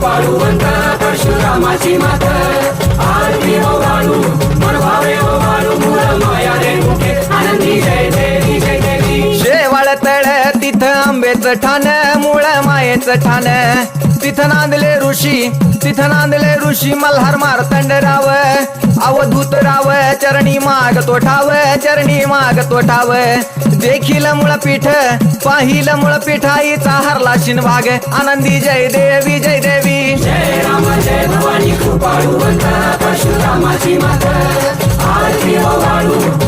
भवानी परशुरामाची मात. आरती ओ हो वाळू मन भावे हो वाळू मूळ माया रे मुखे. आनंदी जय देवी जय देवी. शेवाळ तळ तिथं आंबेचं ठाण मूळ मायेचं ठाण. तिथं नांदले ऋषी तिथं नांदले ऋषी मल्हार मारतंड राव राव चरणी माग तो ठाव चरणी माग तो ठाव देखील मुळपीठ पाहिलं मुळपीठ आईचा हरला शिनभाग आनंदी जय देवी जय देवी. जय राम जय भवानी कृपाळू परशुरामाची माता. आरती वाळू.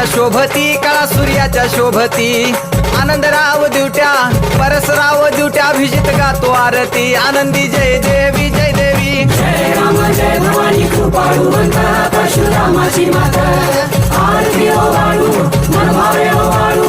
सूर्याच्या शोभती कळा सूर्याच्या शोभती. आनंदराव दिवट्या परसराव दिवट्या अभिजित गातो आरती. आनंदी जय देवी जय देवी. जय राम जय भवानी कृपाळूवंत परशुरामाची माता. आरती ओ वाळू मनभावे ओ वाळू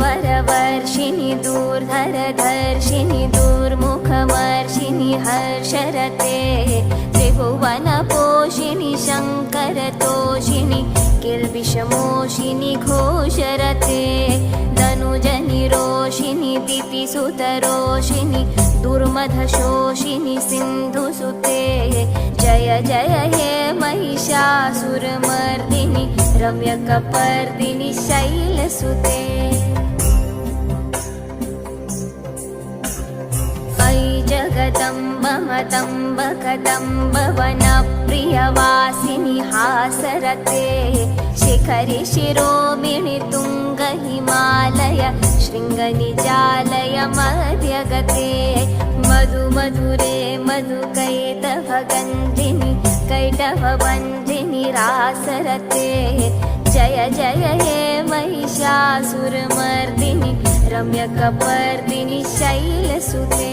वरवर्षिणि दूर्धरधर्षिणि दूर्मुखमर्षिणि हर्षरते त्रिभुवनपोषिणि शङ्करतोषिणि किल्बिषमोषिणि घोषरते धनुजनि रोषिनि दुर्मधशोषिणि सिन्धुसुते जय जय हे महिषासुरमर्दिनि रम्यकपर्दिनि शैलसुते अयि जगदम्ब मदम्ब कदम्ब वनप्रियवासिनि हासरते। शिखरि शिरोमिणि तुङ्ग हिमालय शृङ्गनिजालय मध्यगते। मधु मधुरे मधुकैटभगन्धिनि जय जय हे महिषासुरमर्दिनि रम्यकपर्दिनि शैलसुते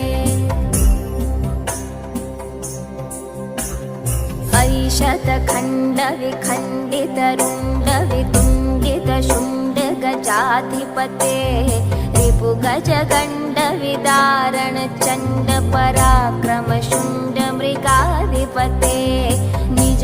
ऐषतखण्डविखण्डितरुण्डवितुण्डितशुण्डगजाधिपते रिपुगजगण्डविदारणचण्डपराक्रमशुण्डमृगाधिपते रुण्डवितुण्डित निज